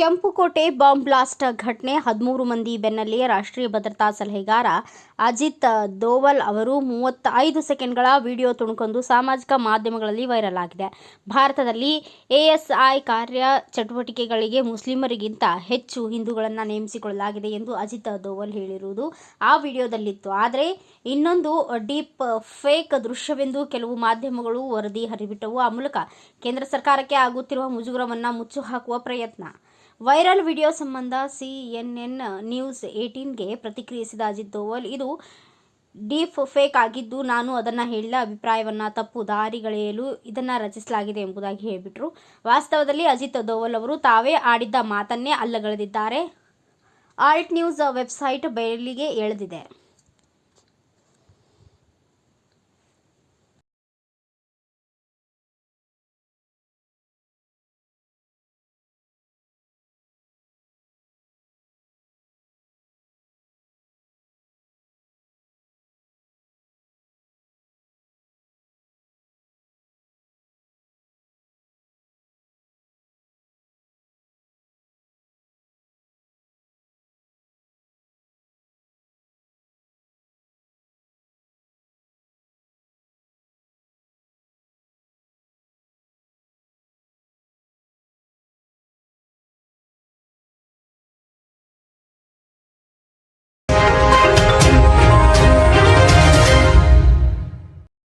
ಕೆಂಪುಕೋಟೆ bomb blast ಘಟನೆ. ಹದಿಮೂರು ಮಂದಿ ಬೆನ್ನಲ್ಲೇ ರಾಷ್ಟ್ರೀಯ ಭದ್ರತಾ ಸಲಹೆಗಾರ ಅಜಿತ್ ದೋವಲ್ ಅವರು ಮೂವತ್ತೈದು ಸೆಕೆಂಡ್ಗಳ ವಿಡಿಯೋ ತುಣುಕೊಂದು ಸಾಮಾಜಿಕ ಮಾಧ್ಯಮಗಳಲ್ಲಿ ವೈರಲ್ ಆಗಿದೆ ಭಾರತದಲ್ಲಿ ಎಎಸ್ಐ ಕಾರ್ಯ ಚಟುವಟಿಕೆಗಳಿಗೆ ಮುಸ್ಲಿಮರಿಗಿಂತ ಹೆಚ್ಚು ಹಿಂದೂಗಳನ್ನು ನೇಮಿಸಿಕೊಳ್ಳಲಾಗಿದೆ ಎಂದು ಅಜಿತ್ ದೋವಲ್ ಹೇಳಿರುವುದು ಆ ವಿಡಿಯೋದಲ್ಲಿತ್ತು. ಆದರೆ ಇನ್ನೊಂದು ಡೀಪ್ ಫೇಕ್ ದೃಶ್ಯವೆಂದು ಕೆಲವು ಮಾಧ್ಯಮಗಳು ವರದಿ ಹರಿಬಿಟ್ಟವು. ಆ ಮೂಲಕ ಕೇಂದ್ರ ಸರ್ಕಾರಕ್ಕೆ ಆಗುತ್ತಿರುವ ಮುಜುಗರವನ್ನು ಮುಚ್ಚು ಹಾಕುವ ಪ್ರಯತ್ನ. ವೈರಲ್ ವಿಡಿಯೋ ಸಂಬಂಧ ಸಿಎನ್ಎನ್ ನ್ಯೂಸ್ ಏಯ್ಟೀನ್ಗೆ ಪ್ರತಿಕ್ರಿಯಿಸಿದ ಅಜಿತ್ ದೋವಲ್, ಇದು ಡೀಪ್ ಫೇಕ್ ಆಗಿದ್ದು ನಾನು ಅದನ್ನು ಹೇಳಿದ ಅಭಿಪ್ರಾಯವನ್ನು ತಪ್ಪು ದಾರಿಗಳೆಯಲು ಇದನ್ನು ರಚಿಸಲಾಗಿದೆ ಎಂಬುದಾಗಿ ಹೇಳಿಬಿಟ್ರು. ವಾಸ್ತವದಲ್ಲಿ ಅಜಿತ್ ದೋವಲ್ ಅವರು ತಾವೇ ಆಡಿದ್ದ ಮಾತನ್ನೇ ಅಲ್ಲಗಳೆದಿದ್ದಾರೆ. ಆಲ್ಟ್ ನ್ಯೂಸ್ ವೆಬ್ಸೈಟ್ ಬಯಲಿಗೆ ಎಳೆದಿದೆ.